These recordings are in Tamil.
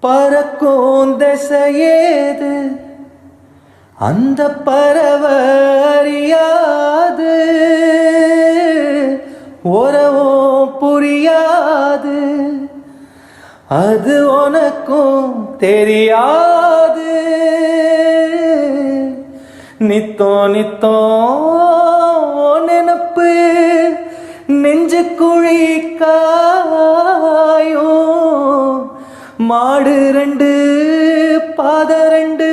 பறக்கும் திசையேது? அந்த பறவறியாது. உறவும் புரியாது. அது உனக்கும் தெரியாது. நித்தோ நித்தோ நினப்பு நெஞ்சு குழி மாடு ரெண்டு பாத ரெண்டு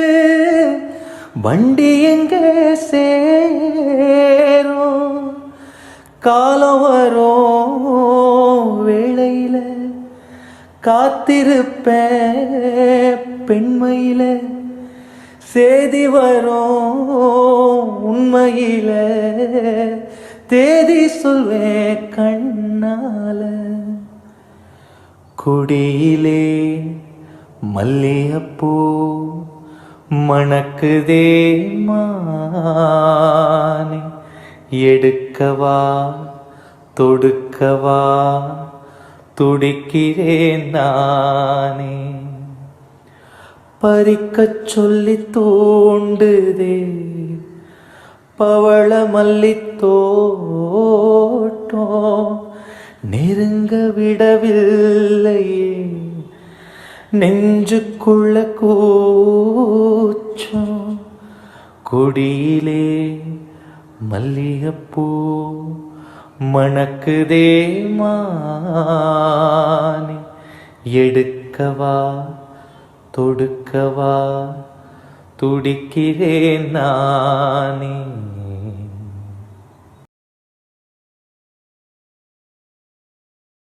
வண்டி எங்க சேரும்? காலம் வரும் வேளையில காத்திருப்பேன் பெண்மையில. சேதி வரும் உண்மையில் தேதி சொல்வே கண்ணால. குடியிலே மல்லியப்பூ மணக்குதே மானே. எடுக்கவா தொடுக்கவா துடிக்கிறேன் நானே. பறிக்கச் சொல்லி தோண்டுதே பவள மல்லித்தோட்டம் நெருங்க விடவில்லையே. நெஞ்சுக்குள்ள கூச்சம். கொடியிலே மல்லிகைப்பூ மணக்குதே மானே. எடுக்கவா தொடுக்கவா துடிக்கிறேன் நானே.